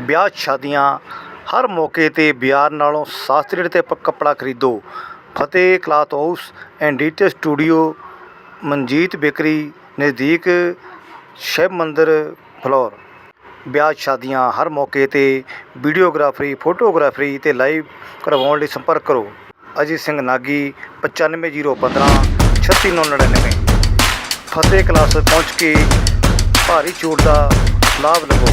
ਵਿਆਹ ਸ਼ਾਦੀਆਂ ਹਰ ਮੌਕੇ ਤੇ ਬਾਜ਼ਾਰ ਨਾਲੋਂ ਸਸਤੇ ਰੇਟ ਤੇ ਕੱਪੜਾ ਖਰੀਦੋ। ਫਤਿਹ ਕਲਾਥ ਹਾਊਸ ਐਂਡ ਡੀਟੇ ਸਟੂਡੀਓ ਮਨਜੀਤ ਬੇਕਰੀ, ਨਜ਼ਦੀਕ ਸ਼ਿਵ ਮੰਦਿਰ, ਫਲੋਰ। ਵਿਆਹ ਸ਼ਾਦੀਆਂ ਹਰ ਮੌਕੇ ਤੇ ਵੀਡੀਓਗ੍ਰਾਫਰੀ ਫੋਟੋਗ੍ਰਾਫਰੀ ਤੇ ਲਾਈਵ ਕਰਵਾਉਣ ਲਈ ਸੰਪਰਕ ਕਰੋ। ਅਜੀਤ ਸਿੰਘ ਨਾਗੀ 95015 36999 ਫਤਿਹ ਕਲਾਸ ਪਹੁੰਚ ਕੇ ਭਾਰੀ ਛੂਟ ਦਾ ਲਾਭ ਲਵੋ